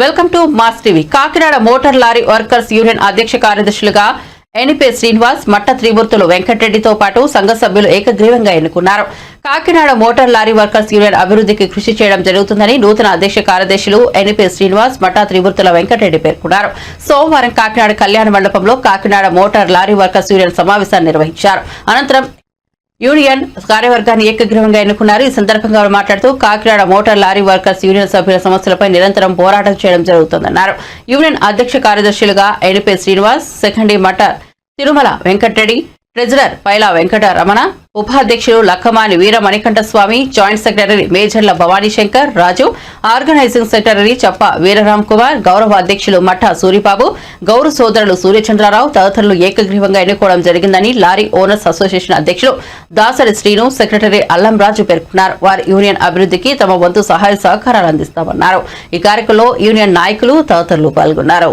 Welcome to mass TV Kakinada motor lorry workers union అధ్యక్ష కార్యదర్శులుగా ఎన్పే శ్రీనివాస్ మట్ట త్రిమూర్తులు వెంకటరెడ్డితో పాటు సంఘ సభ్యులు ఏకగ్రీవంగా ఎన్నుకున్నారు. Kakinada motor lorry workers union అభివృద్ధికి కృషి చేయడం జరుగుతుందని నూతన అధ్యక్ష కార్యదర్శులు ఎన్పీ శ్రీనివాస్ మఠా త్రిమూర్తుల వెంకటరెడ్డి పేర్కొన్నారు. సోమవారం కాకినాడ కళ్యాణ మండపంలో Kakinada motor lorry workers union సమావేశాన్ని నిర్వహించారు. అనంతరం యూనియన్ కార్యవర్గాన్ని ఏకగ్రీవంగా ఎన్నుకున్నారు. ఈ సందర్భంగా మాట్లాడుతూ Kakinada motor lorry workers union సభ్యుల సమస్యలపై నిరంతరం పోరాటం చేయడం జరుగుతుందన్నారు. యూనియన్ అధ్యక్ష కార్యదర్శులుగా ఎన్పి శ్రీనివాస్ సెకండీ మటర్ తిరుమల వెంకటరెడ్డి ట్రెజరర్ పైలా వెంకట రమణ ఉపాధ్యక్షులు Lakkamani Veera Swamy joint secretary మేజర్ల Bhavani Shankar Raju organising secretary Chappa Veeraram Kumar గౌరవ అధ్యక్షులు మఠ సూరిబాబు గౌరవ సోదరులు సూర్యచంద్రరావు తదితరులు ఏకగ్రీవంగా ఎన్నుకోవడం జరిగిందని లారీ ఓనర్స్ అసోసియేషన్ అధ్యక్షులు దాసరి శ్రీను సెక్రటరీ అల్లం రాజు పేర్కొన్నారు. వారి యూనియన్ అభివృద్ధికి తమ వంతు సహాయ సహకారాలు అందిస్తామన్నారు. ఈ కార్యక్రమంలో యూనియన్ నాయకులు తదితరులు పాల్గొన్నారు.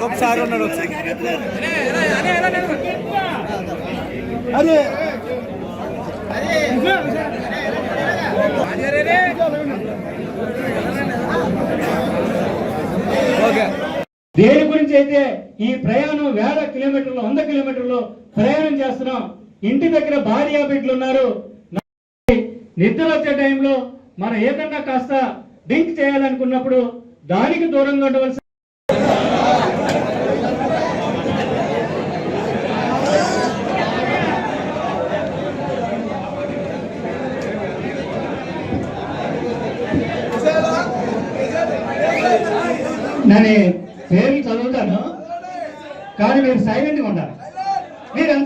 ఒకసారి ఉన్నాడు ఒకసారి. అరే. దేని గురించి అయితే ఈ ప్రయాణం వేల కిలోమీటర్లు వంద కిలోమీటర్లు ప్రయాణం చేస్తున్నాం. ఇంటి దగ్గర భార్య బిడ్డలు ఉన్నారు నిద్ర వచ్చే టైంలో మనం ఏదన్నా కాస్త డ్రింక్ చేయాలనుకున్నప్పుడు దానికి దూరంగా ఉండవలసి నేను పేర్లు చదువుతాను. కానీ మీరు సైలెంట్గా ఉండాలి.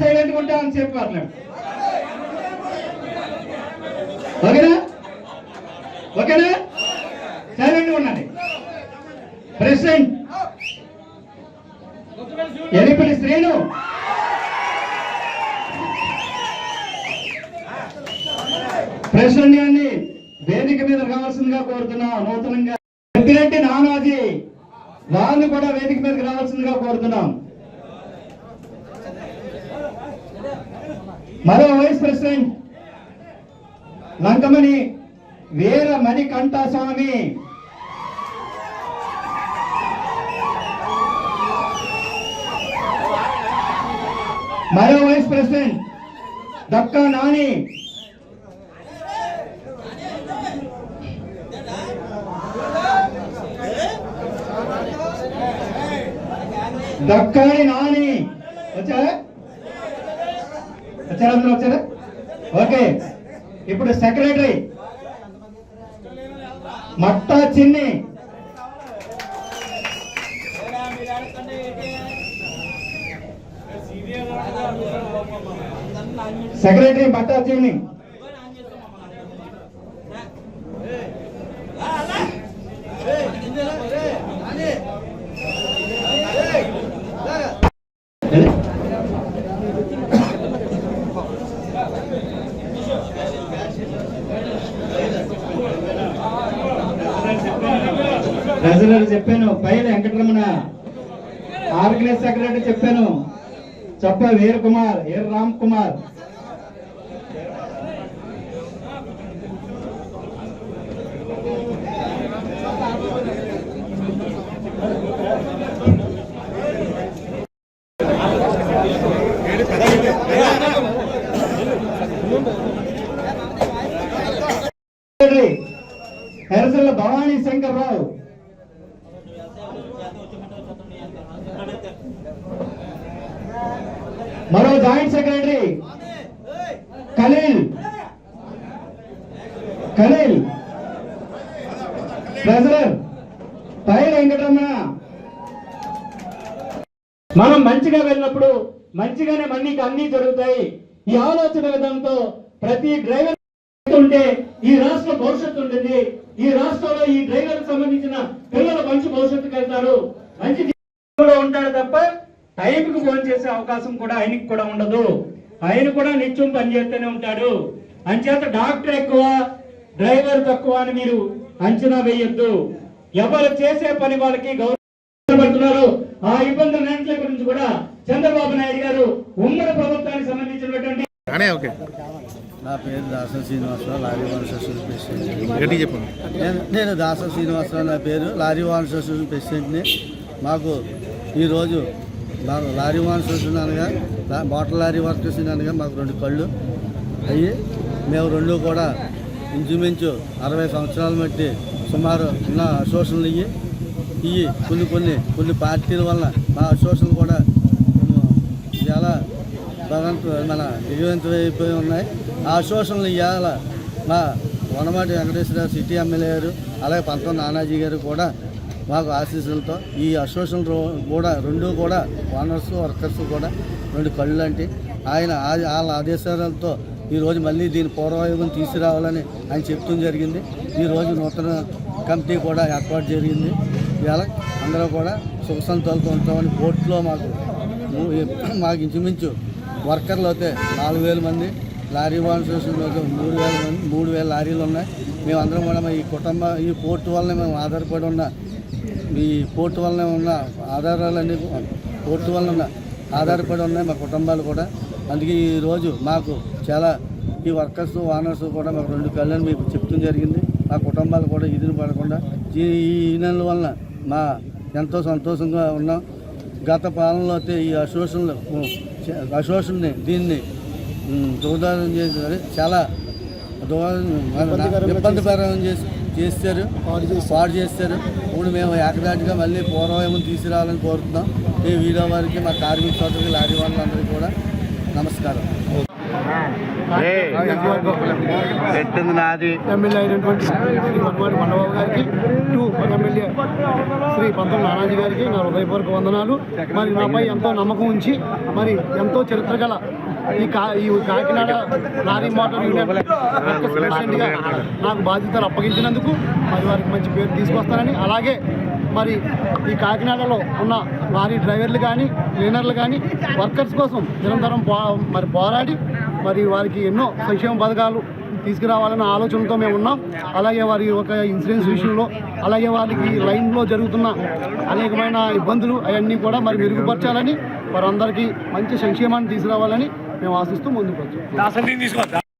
సైలెంట్ ఎంత సైలెంట్గా ఉంటే అంత సేపు మాట్లాడు ఓకేనా? ఓకేనా? సైలెంట్ ఉండండి. ప్రెసిడెంట్. ఎలిపల్లి శ్రీను. ప్రెసిడెంట్ గారిని వేదిక మీద రావాల్సిందిగా కోరుతున్నా నూతనంగా. పెద్దిరెడ్డి నానాజీ వారిని కూడా వేదిక మీదకి రావాల్సిందిగా కోరుతున్నాం. మరో వైస్ ప్రెసిడెంట్ లంకమణి వీర మణికంఠస్వామి మరో వైస్ ప్రెసిడెంట్ దక్కా నాని. దక్కాని నాని. వచ్చారా? వచ్చారా? అందరూ వచ్చారా? ఓకే. ఇప్పుడు సెక్రటరీ. మట్టా చిన్ని. సెక్రటరీ మట్టా చిన్ని. ట్రెజరర్ చెప్పాను పైన వెంకటరమణ ఆర్గనైజ్ సెక్రటరీ చెప్పాను. చెప్ప వీర్ కుమార్ వీర్ రామ్ కుమార్ సెక్రటరీ ఎరసల్ల భవానీ శంకర్ రావు మరో joint secretary Khaleel. Khaleel. Treasurer పై వెంకటరమణ. మనం మంచిగా వెళ్ళినప్పుడు మంచిగానే మనకి అన్ని జరుగుతాయి. ఈ ఆలోచన విధానంతో ప్రతి డ్రైవర్ ఉంటే ఈ రాష్ట్ర భవిష్యత్తు ఉంటుంది. ఈ రాష్ట్రంలో ఈ డ్రైవర్ సంబంధించిన పిల్లలు మంచి భవిష్యత్తు వెళ్తారు. మంచి టైంకి ఫోన్ చేసే అవకాశం కూడా ఆయనకి కూడా ఉండదు. ఆయన కూడా నిత్యం పనిచేస్తూనే ఉంటాడు. అంచేత డాక్టర్ ఎక్కువ డ్రైవర్ తక్కువ అని మీరు అంచనా వేయొద్దు. ఎవరు చేసే పని వాళ్ళకి గౌరవం పడుతున్నారు ఆ ఇబ్బందులన్నింటి గురించి కూడా చంద్రబాబు నాయుడు గారు ఉమ్మడి ప్రభుత్వానికి సంబంధించినటువంటి నా పేరు Dasa Srinivasarao lorry van association president. చెప్పండి. నేను నేను దాస శ్రీనివాసరావు నా పేరు లారీ వాన్ అసోసియేషన్ ప్రెసిడెంట్ని. మాకు ఈరోజు లారీ వాన్స్ అసోసియేషన్ అనగా మోటార్ లారీ వర్కర్స్ అనగా మాకు రెండు కళ్ళు. అయ్యి మేము రెండు కూడా ఇంచుమించు అరవై సంవత్సరాల మట్టి సుమారు ఉన్న అసోసియేషన్లు ఇవి ఇవి కొన్ని కొన్ని కొన్ని పార్టీల వల్ల మా అసోసియేషన్ కూడా చాలా భగవంతు మన దిగవంతమైపోయి ఉన్నాయి. ఆ అసోసియేషన్లు ఇవాళ మా వనమాటి వెంకటేశ్వర సిటీ ఎమ్మెల్యే గారు అలాగే పంతం నానాజీ గారు కూడా మాకు ఆశీస్సులతో ఈ అసోసియేషన్ కూడా రెండు కూడా ఓనర్స్ వర్కర్స్ కూడా రెండు కళ్ళు లాంటి ఆయన వాళ్ళ ఆదేశాలతో ఈరోజు మళ్ళీ దీని పూర్వయోగం తీసుకురావాలని ఆయన చెప్తూ జరిగింది. ఈరోజు నూతన కమిటీ కూడా ఏర్పాటు జరిగింది. ఇవాళ అందరూ కూడా సుఖ ఉంటామని కోర్టులో మాకు మాకు ఇంచుమించు వర్కర్లు అయితే నాలుగు వేల మంది లారీ వాన్ మూడు వేల మంది మూడు వేల లారీలు ఉన్నాయి. మేమందరం కూడా మా ఈ కుటుంబ ఈ పోర్టు వల్ల మేము ఆధారపడి ఉన్న ఈ పోర్టు వల్లనే ఉన్న ఆధారాలన్నీ పోర్టు వల్ల ఉన్న ఆధారపడి ఉన్నాయి మా కుటుంబాలు కూడా. అందుకే ఈరోజు మాకు చాలా ఈ వర్కర్స్ ఓనర్స్ కూడా మాకు రెండు కళ్ళని మీకు చెప్తూ జరిగింది. మా కుటుంబాలు కూడా ఇదిని పడకుండా ఈ నెలల వలన మా ఎంతో సంతోషంగా ఉన్నాం. గత పాలనలో అయితే ఈ అసోసియేషన్లు అసోసియేషన్ని దీన్ని దూదారం చేసి చాలా దూరం ఇబ్బందికరం చేసి చేస్తారు పాడు చేస్తారు. ఇప్పుడు మేము ఏకదాటిగా మళ్ళీ పూర్వమేమో తీసుకురావాలని కోరుతున్నాం. ఈ వీడియో వారికి మా కార్మిక సోదరులు లారీ వాళ్ళందరికీ కూడా నమస్కారం. పెట్టింది నాది. ఎమ్మెల్యే అయినటువంటి మండబాబు గారికి టూ ఎమ్మెల్యే శ్రీ పంతం నానాజీ గారికి నా హృదయపూర్వక వందనాలు. మరి నాపై ఎంతో నమ్మకం ఉంచి మరి ఎంతో చరిత్ర గల ఈ కా ఈ కాకినాడ లారీ మోటార్ యూనియన్ ప్రెసిడెంట్గా నాకు బాధ్యతలు అప్పగించినందుకు మరి వారికి మంచి పేరు తీసుకొస్తానని అలాగే మరి ఈ కాకినాడలో ఉన్న లారీ డ్రైవర్లు కానీ క్లీనర్లు కానీ వర్కర్స్ కోసం నిరంతరం పో మరి పోరాడి మరి వారికి ఎన్నో సంక్షేమ పథకాలు తీసుకురావాలన్న ఆలోచనతో మేము ఉన్నాం. అలాగే వారి ఒక ఇన్సూరెన్స్ విషయంలో అలాగే వారికి లైన్లో జరుగుతున్న అనేకమైన ఇబ్బందులు అవన్నీ కూడా మరి మెరుగుపరచాలని వారందరికీ మంచి సంక్షేమాన్ని తీసుకురావాలని మేము ఆశిస్తూ ముందుకు వచ్చాం.